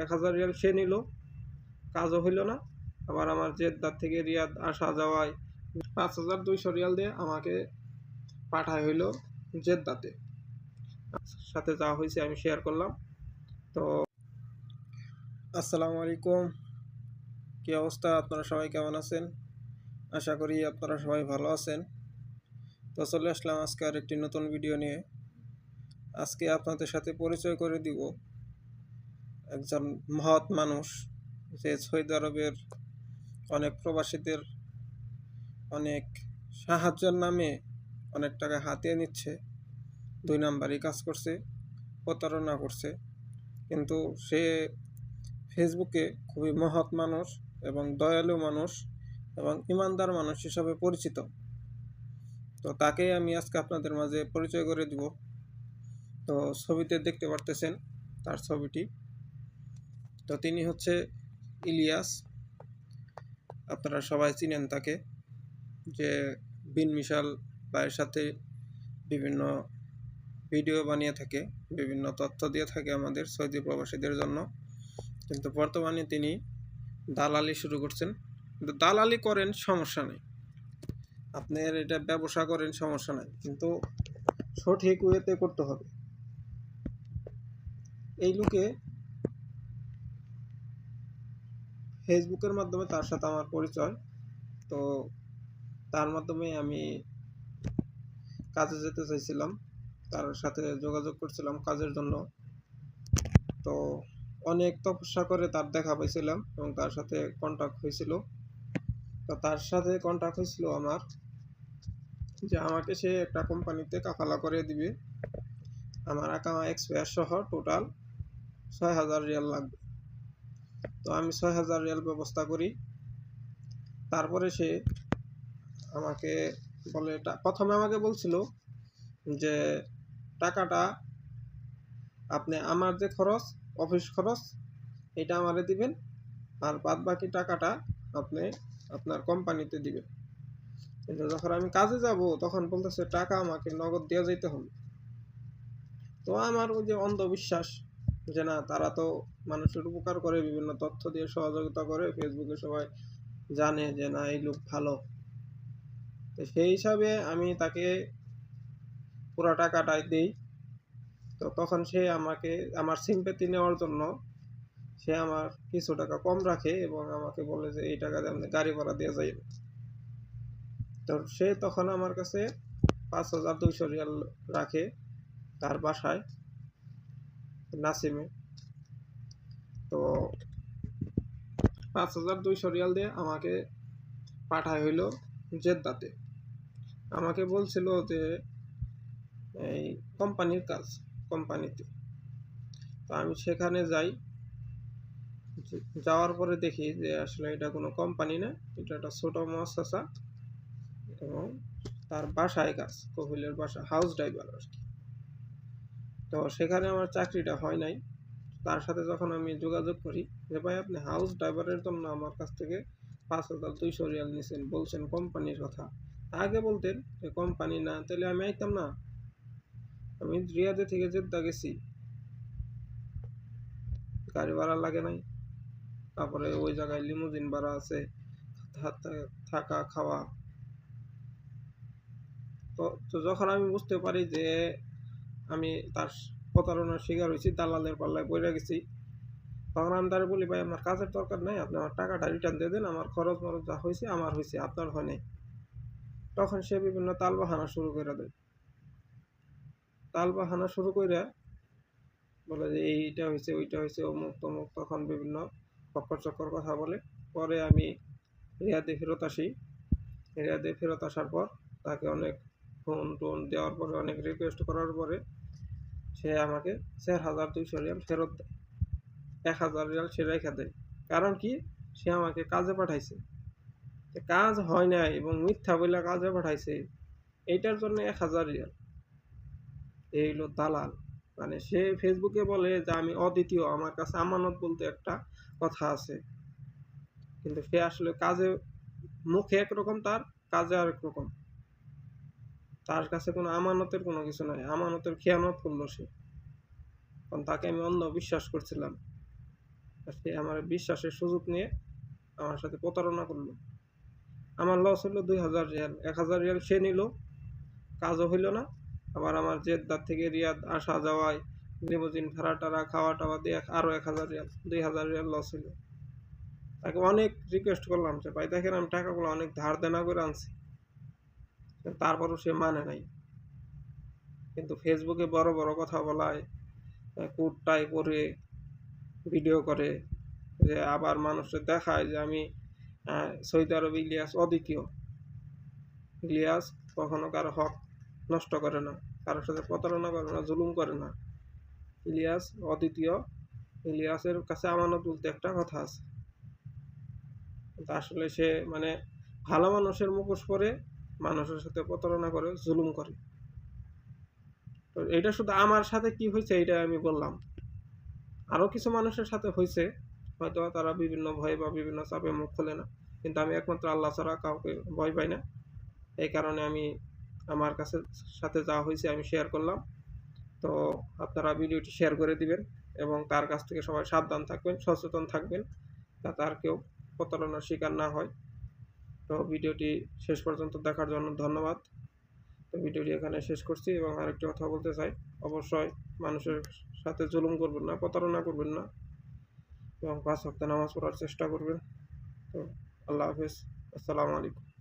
এক হাজার রিয়াল সে নিল। কাজও হইল না। আবার আমার জেদ্দার থেকে রিয়াদ আসা যাওয়ায় পাঁচ হাজার দুইশো রিয়াল দিয়ে আমাকে পাঠায় হইল জেদ্দাতে। সাথে যা হয়েছে আমি শেয়ার করলাম। তো আসসালামু আলাইকুম। কী অবস্থা? আপনারা সবাই কেমন আছেন? আশা করি আপনারা সবাই ভালো আছেন। তো চলে আসলাম আজকে আর একটি নতুন ভিডিও নিয়ে। আজকে আপনাদের সাথে পরিচয় করে দিব। একজন মহৎ মানুষ, যে সৌদি আরবের অনেক প্রবাসীদের অনেক সাহায্যের নামে অনেক টাকা হাতিয়ে নিচ্ছে। দুই নাম্বারই কাজ করছে, প্রতারণা করছে। কিন্তু সে ফেসবুকে খুবই মহৎ মানুষ এবং দয়ালু মানুষ এবং ইমানদার মানুষ হিসাবে পরিচিত। তো তাকেই আমি আজকে আপনাদের মাঝে পরিচয় করে দিব। তো ছবিতে দেখতে পারতেছেন তার ছবিটি। তো তিনি হচ্ছে ইলিয়াস। আপনারা সবাই চিনেন তাকে। যে বিন মিশাল ভাইয়ের সাথে বিভিন্ন ভিডিও বানিয়ে থাকে, বিভিন্ন তথ্য দিয়ে থাকে আমাদের সৌদি প্রবাসীদের জন্য। কিন্তু বর্তমানে তিনি দালালি শুরু করছেন। দালালি করেন, সমস্যা নেই। আপনার এটা ব্যবসা করেন, সমস্যা নাই। কিন্তু সঠিক ওয়েতে করতে হবে। এই লোকে ফেসবুকের মাধ্যমে তার সাথে আমার পরিচয়। তো তার মাধ্যমে আমি কাজে যেতে চাইছিলাম। তার সাথে যোগাযোগ করছিলাম কাজের জন্য। তো অনেক তপস্যা করে তার দেখা পাইছিলাম এবং তার সাথে কন্ট্যাক্ট হয়েছিল। তো তার সাথে কন্ট্যাক্ট হয়েছিল আমার যে আমাকে সে একটা কোম্পানিতে কাফালা করে দিবে। আমার আকামা এক্সপায়ার সহ টোটাল ছয় হাজার রিয়াল লাগবে। তো আমি ছয় হাজার রিয়াল ব্যবস্থা করি। তারপরে সে আমাকে বলে প্রথমে আমাকে বলছিল যে, টাকাটা আপনি আমার যে খরচ, অফিস খরচ, এটা আমারে দিবেন, আর বাদ বাকি টাকাটা আপনি আপনার কোম্পানিতে দিবেন। কিন্তু যখন আমি কাজে যাব, তখন বলতেছে, টাকা আমাকে নগদ দেওয়া যেতে হবে। তো আমার ওই যে অন্ধবিশ্বাস যে না, তারা তো মানুষের উপকার করে, বিভিন্ন তথ্য দিয়ে সহযোগিতা করে, ফেসবুকে সবাই জানে যে না, এই লোক ভালো। তো সেই হিসাবে আমি তাকে পুরো টাকাটাই দিই। তো তখন সে আমাকে, আমার সিম্পেতি নেওয়ার জন্য সে আমার কিছু টাকা কম রাখে এবং আমাকে বলে যে, এই টাকা দিয়ে গাড়ি ভাড়া দিয়ে যাইবে তো সে তখন আমার কাছে পাঁচ হাজার দুইশো রিয়াল রাখে তার বাসায়। নাসিমে। তো পাঁচ হাজার দুইশো রিয়াল দিয়ে আমাকে পাঠায় হইল জেদ্দাতে। আমাকে বলছিল যে, এই কোম্পানির কাজ, কোম্পানিতে। তো আমি সেখানে যাই। যাওয়ার পরে দেখি যে, আসলে এটা কোনো কোম্পানি না, এটা একটা ছোট মহাশাসা এবং তার বাসায় কাজ কপিলের বাসা হাউস ড্রাইভার আর কি। তো সেখানে আমার চাকরিটা হয় নাই। তার সাথে যখন আমি যোগাযোগ করি যে, ভাই, আপনি হাউস ড্রাইভারের জন্য আমার কাছ থেকে পাঁচ হাজার দুইশো রিয়াল নিছেন, বলছেন কোম্পানির কথা। আগে বলতেন যে কোম্পানি না, তাহলে আমি আইতাম না। আমি রিয়াদে থেকে জেদ্দা গেছি। গাড়ি ভাড়া লাগে নাই। তারপরে ওই জায়গায় লিমুজিন ভাড়া আছে থাকা, খাওয়া। তো যখন আমি বুঝতে পারি যে আমি তার প্রতারণার শিকার হয়েছি, দালালের পাল্লায় পড়ে গেছি। তখন আমি তারা বলি, ভাই আমার কাজের দরকার নাই, আপনি আমার টাকাটা রিটার্ন দিয়ে দেন, আমার খরচ মরচ যা হয়েছে, আমার হয়েছে, আপনার হয় নাই। তখন সে বিভিন্ন তাল বাহানা শুরু করে দেয়। তাল বাহানা শুরু করে বলে যে, এইটা হয়েছে, ওইটা হয়েছে, অমুক তমুক, তখন বিভিন্ন চক্কর চক্কর কথা বলে। পরে আমি রিয়াদে ফেরত আসি। রিয়াদে ফেরত আসার পর তাকে অনেক ফোন টোন দেওয়ার পরে, অনেক রিকোয়েস্ট করার পরে, সে আমাকে চার হাজার দুইশো রিয়াল ফেরত দেয় এক হাজার রিয়াল সে রেখে দেয়। কারণ কি? সে আমাকে কাজে পাঠাইছে। কাজ হয় নাই এবং মিথ্যা বলে কাজে পাঠাইছে। এইটার জন্য এক হাজার রিয়াল। এই হলো দালাল। মানে সে ফেসবুকে বলে যে, আমি অদ্বিতীয়। আমার কাছে আমানত বলতে একটা কথা আছে। কিন্তু সে আসলে কাজে, মুখে একরকম, তার কাজে আরেক রকম। তার কাছে কোনো আমানতের কোনো কিছু নাই। আমানতের খেয়ানত করল সে। কারণ তাকে আমি অন্ধ বিশ্বাস করছিলাম সে আমার বিশ্বাসের সুযোগ নিয়ে আমার সাথে প্রতারণা করল। আমার লস হলো দুই হাজার রিয়াল। এক হাজার রিয়াল সে নিল। কাজও হইল না। আবার আমার জেদ্দার থেকে রিয়াদ আসা যাওয়ায় লিমোজিন ভাড়া টাড়া খাওয়া টাওয়া দিয়ে আরও এক হাজার রিয়াল, দুই হাজার রিয়াল লস হইল। তাকে অনেক রিকোয়েস্ট করলাম যে, ভাই, দেখেন আমি টাকাগুলো অনেক ধার দেনা করে আনছি। তারপরও সে মানে নাই। কিন্তু ফেসবুকে বড় বড় কথা বলায় কোটটাই পরে ভিডিও করে, যে আবার মানুষকে দেখায় যে আমি সৌদি আরব ইলিয়াস অদ্বিতীয়। ইলিয়াস কখনো কারও হক নষ্ট করে না, কারোর সাথে প্রতারণা করে না, জুলুম করে না। ইলিয়াস অদ্বিতীয়। ইলিয়াসের কাছে আমানত বলতে একটা কথা আছে। আসলে সে মানে ভালো মানুষের মুখোশ পরে মানুষের সাথে প্রতারণা করে, জুলুম করে। তো এটা শুধু আমার সাথে কি হয়েছে এটা আমি বললাম। আরও কিছু মানুষের সাথে হয়েছে, হয়তো তারা বিভিন্ন ভয়ে বা বিভিন্ন চাপে মুখ খোলে না। কিন্তু আমি একমাত্র আল্লাহ ছাড়া কাউকে ভয় পাই না। এই কারণে আমি আমার কাছে সাথে যা হয়েছে আমি শেয়ার করলাম। তো আপনারা ভিডিওটি শেয়ার করে দিবেন এবং তার কাছ থেকে সবাই সাবধান থাকবেন, সচেতন থাকবেন, যাতে আর কেউ প্রতারণার শিকার না হয়। তো ভিডিওটি শেষ পর্যন্ত দেখার জন্য ধন্যবাদ। তো ভিডিওটি এখানে শেষ করছি এবং আরেকটি কথা বলতে চাই। অবশ্যই মানুষের সাথে জুলুম করবেন না, প্রতারণা করবেন না এবং পাঁচ হপ্তাহ নামাজ পড়ার চেষ্টা করবেন। তো আল্লাহ হাফেজ। আসসালামু আলাইকুম।